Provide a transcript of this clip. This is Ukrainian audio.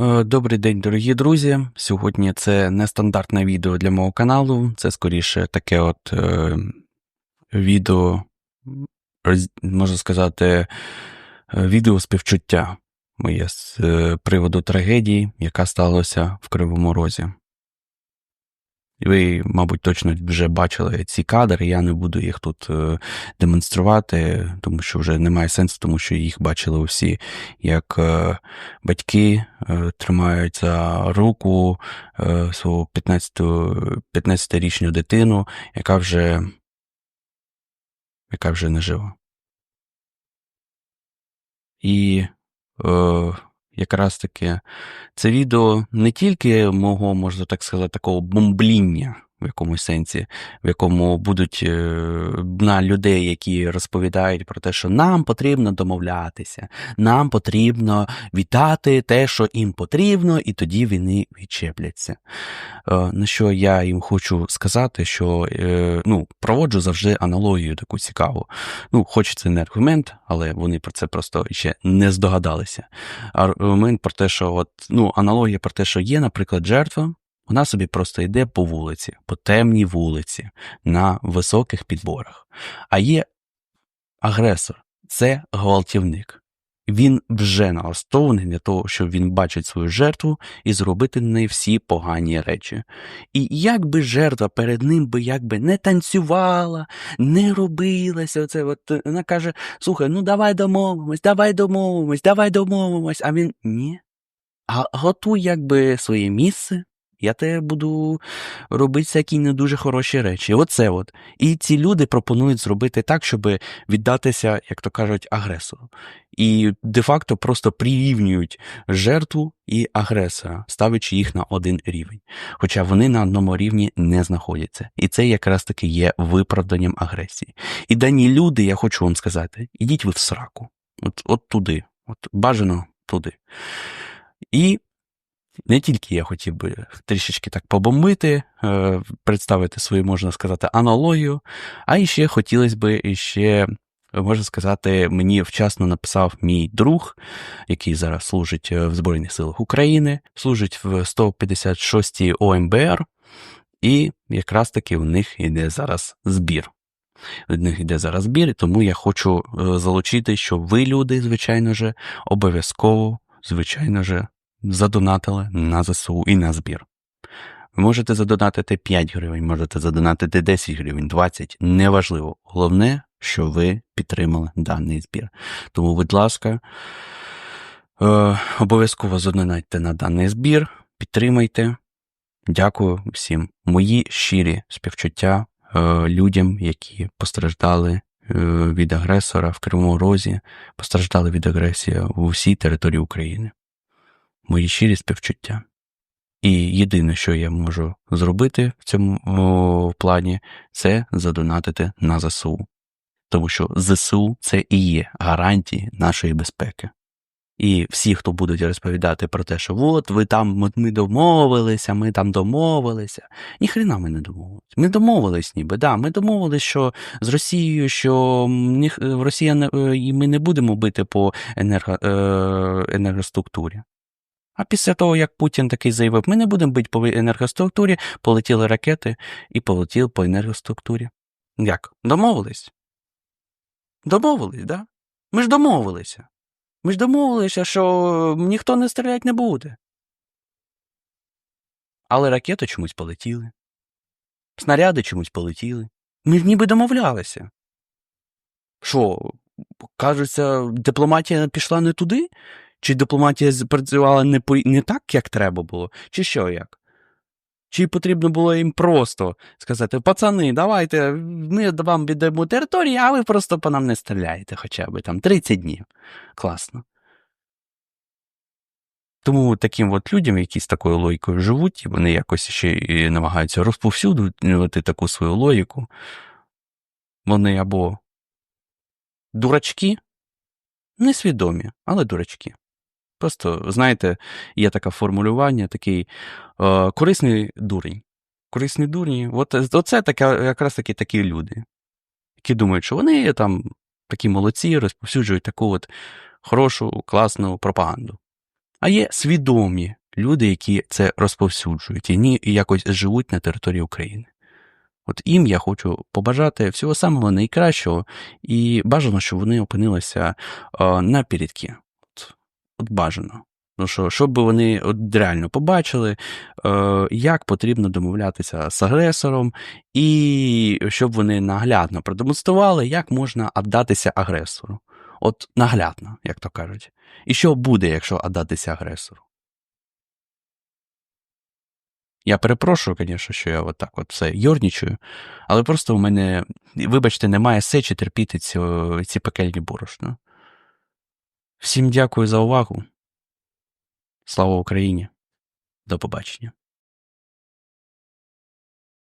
Е, Добрий день, дорогі друзі. Сьогодні це нестандартне відео для мого каналу. Це скоріше таке от е, відео, можна сказати, е, відео співчуття моє з е, приводу трагедії, яка сталася в Кривому Розі. Ви, мабуть, точно вже бачили ці кадри, я не буду їх тут е, демонструвати, тому що вже немає сенсу, тому що їх бачили всі, як е, батьки е, тримають за руку 15 15-річну дитину, яка вже, яка вже не жива. І якраз таки це відео не тільки мого, можна так сказати, такого бомбління в якомусь сенсі, в якому будуть е, на людей, які розповідають про те, що нам потрібно домовлятися, нам потрібно вітати те, що їм потрібно, і тоді вони відчепляться. Е, На що я їм хочу сказати, що е, ну, проводжу завжди аналогію таку цікаву. Ну, хоч це не аргумент, але вони про це просто ще не здогадалися. Аргумент про те, що от, ну, аналогія про те, що є, наприклад, жертва, вона собі просто йде по вулиці, по темній вулиці, на високих підборах. А є агресор, це гвалтівник. Він вже налаштований для того, щоб він бачить свою жертву і зробити неї всі погані речі. І як би жертва перед ним би якби не танцювала, не робилася, оце от е, вона каже: слухай, ну давай домовимось, давай домовимось, давай домовимось. А він ні. А готуй якби своє місце. Я тебе буду робити всякі не дуже хороші речі. Оце от. І ці люди пропонують зробити так, щоб віддатися, як то кажуть, агресору. І де-факто просто прирівнюють жертву і агресора, ставлячи їх на один рівень. Хоча вони на одному рівні не знаходяться. І це якраз таки є виправданням агресії. І дані люди, я хочу вам сказати, ідіть ви в сраку. От, от туди, от бажано туди. І не тільки я хотів би трішечки так побомбити, е, представити свою, можна сказати, аналогію, а ще хотілося б іще, можна сказати, мені вчасно написав мій друг, який зараз служить е, в Збройних силах України, служить в 156-й ОМБР, і якраз таки у них йде зараз збір. У них йде зараз збір, і тому я хочу е, залучити, що ви, люди, звичайно же, обов'язково, звичайно же, задонатили на ЗСУ і на збір. Ви можете задонатити 5 гривень, можете задонатити 10 гривень, 20, неважливо. Головне, що ви підтримали даний збір. Тому, будь ласка, е, обов'язково задонатьте на даний збір, підтримайте. Дякую всім. Мої щирі співчуття е, людям, які постраждали е, від агресора в Кривому Розі, постраждали від агресії у всій території України мої щирі співчуття. І єдине, що я можу зробити в цьому плані, це задонатити на ЗСУ. Тому що ЗСУ це і є гарантії нашої безпеки. І всі, хто будуть розповідати про те, що от ви там от ми домовилися, ми там домовилися. Ніхрена ми не домовилися. Ми домовились, ніби да. Ми домовились, що з Росією, що Росія не ми не будемо бити по енерго, е, енергоструктурі. А після того, як Путін такий заявив, ми не будемо бити по енергоструктурі, полетіли ракети і полетіли по енергоструктурі. Як? Домовились? Домовились, да? Ми ж домовилися. Ми ж домовилися, що ніхто не стріляти не буде. Але ракети чомусь полетіли. Снаряди чомусь полетіли. Ми ж ніби домовлялися. Що, кажеться, дипломатія пішла не туди? Чи дипломатія працювала не, по, не так, як треба було, чи що як? Чи потрібно було їм просто сказати: пацани, давайте, ми вам віддаємо територію, а ви просто по нам не стріляєте хоча б там 30 днів. Класно. Тому таким от людям, які з такою логікою живуть, і вони якось ще і намагаються розповсюдувати таку свою логіку, вони або дурачки, несвідомі, але дурачки. Просто, знаєте, є таке формулювання, такий е, корисний дурень. Корисний дурні. От, оце таке, якраз таки такі люди, які думають, що вони там такі молодці, розповсюджують таку от хорошу, класну пропаганду. А є свідомі люди, які це розповсюджують і ні- якось живуть на території України. От їм я хочу побажати всього самого найкращого, і бажано, щоб вони опинилися е, на передки. От, от бажано. Ну що, щоб вони от реально побачили, е, як потрібно домовлятися з агресором, і щоб вони наглядно продемонстрували, як можна віддатися агресору. От наглядно, як то кажуть. І що буде, якщо віддатися агресору? Я перепрошую, звісно, що я отак от все йорнічую, але просто у мене, вибачте, немає сечі терпіти ці, ці пекельні борошна. Всім дякую за увагу. Слава Україні. До побачення.